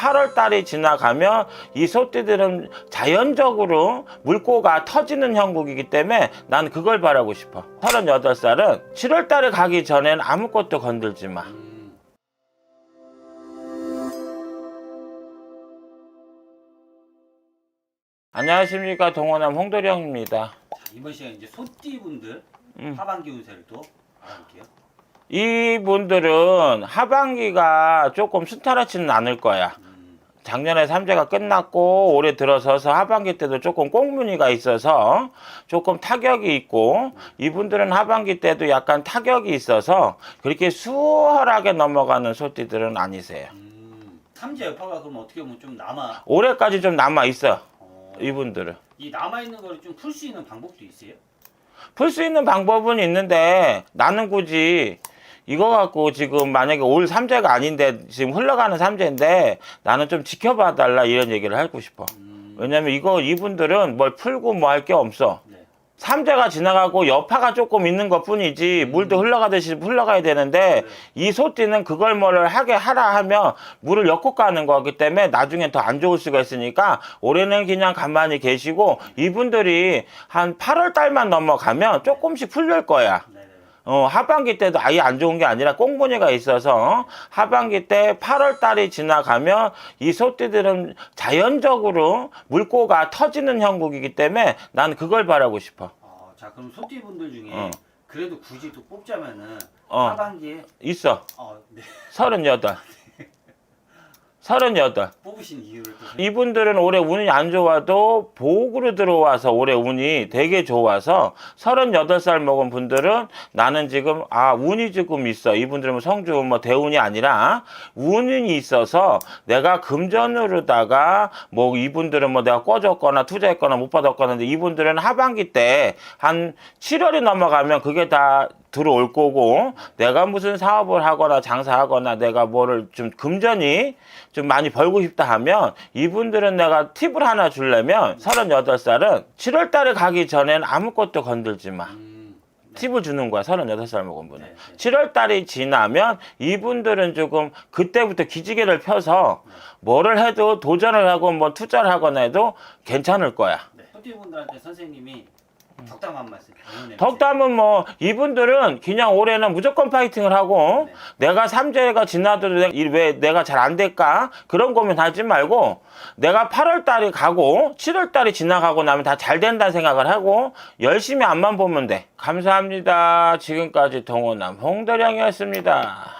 8월 달이 지나가면 이 소띠들은 자연적으로 물고가 터지는 형국이기 때문에 난 그걸 바라고 싶어. 38살은 7월 달에 가기 전엔 아무것도 건들지 마. 음, 안녕하십니까 동호남 홍도령입니다. 자, 이번 시간 이제 소띠분들 음. 하반기 운세를 또 알아볼게요. 이분들은 하반기가 조금 순탄하지는 않을 거야. 음, 작년에 삼재가 끝났고 올해 들어서서 하반기 때도 조금 꽁무니가 있어서 조금 타격이 있고 이분들은 하반기 때도 약간 타격이 있어서 그렇게 수월하게 넘어가는 소띠들은 아니세요. 음, 삼재 여파가 그럼 어떻게 보면 좀 남아 올해까지 좀 남아 있어 어, 이분들은. 이 남아 있는 거를 좀풀 수 있는 방법도 있어요? 풀 수 있는 방법은 있는데 나는 굳이 이거 갖고 지금 만약에 올 삼재가 아닌데 지금 흘러가는 삼재인데 나는 좀 지켜봐 달라 이런 얘기를 하고 싶어. 음, 왜냐면 이거 이분들은 뭘 풀고 뭐 할 게 없어. 네. 삼재가 지나가고 여파가 조금 있는 것 뿐이지 물도 흘러가듯이 흘러가야 되는데 이 소띠는 그걸 뭐를 하게 하라 하면 물을 엮고 가는 거기 때문에 나중에 더 안 좋을 수가 있으니까 올해는 그냥 가만히 계시고 이분들이 한 8월 달만 넘어가면 조금씩 풀릴 거야. 어, 하반기 때도 아예 안 좋은 게 아니라 꽁무니가 있어서 하반기 때 8월 달이 지나가면 이 소띠들은 자연적으로 물고가 터지는 형국이기 때문에 난 그걸 바라고 싶어. 어, 자 그럼 소띠분들 중에 어. 그래도 굳이 또 뽑자면은 어. 하반기에 있어. 어, 네. 38. 38. 뽑으신 이유를 또 이분들은 올해 운이 안 좋아도 보옥으로 들어와서 올해 운이 되게 좋아서 38살 먹은 분들은 나는 지금 아 운이 조금 있어 이분들은 뭐 성주 뭐 대운이 아니라 운이 있어서 내가 금전으로다가 뭐 이분들은 뭐 내가 꿔줬거나 투자했거나 못 받았거나 근데 이분들은 하반기 때 한 7월이 넘어가면 그게 다 들어올 거고 내가 무슨 사업을 하거나 장사하거나 내가 뭐를 좀 금전이 좀 많이 벌고 싶다 하면 이분들은 내가 팁을 하나 주려면 38살은 7월 달에 가기 전엔 아무것도 건들지 마. 음, 네. 팁을 주는 거야. 38살 먹은 분은. 네, 네. 7월 달이 지나면 이분들은 조금 그때부터 기지개를 펴서 뭐를 해도 도전을 하고 뭐 투자를 하거나 해도 괜찮을 거야. 네. 소띠분들한테 선생님이 덕담 한 말씀 덕담은 뭐 이분들은 그냥 올해는 무조건 파이팅을 하고 네. 내가 삼재가 지나도 왜 내가 잘 안 될까? 그런 고민하지 말고 내가 8월 달이 가고 7월 달이 지나가고 나면 다 잘 된다는 생각을 하고 열심히 앞만 보면 돼. 감사합니다. 지금까지 동호남 홍도령이었습니다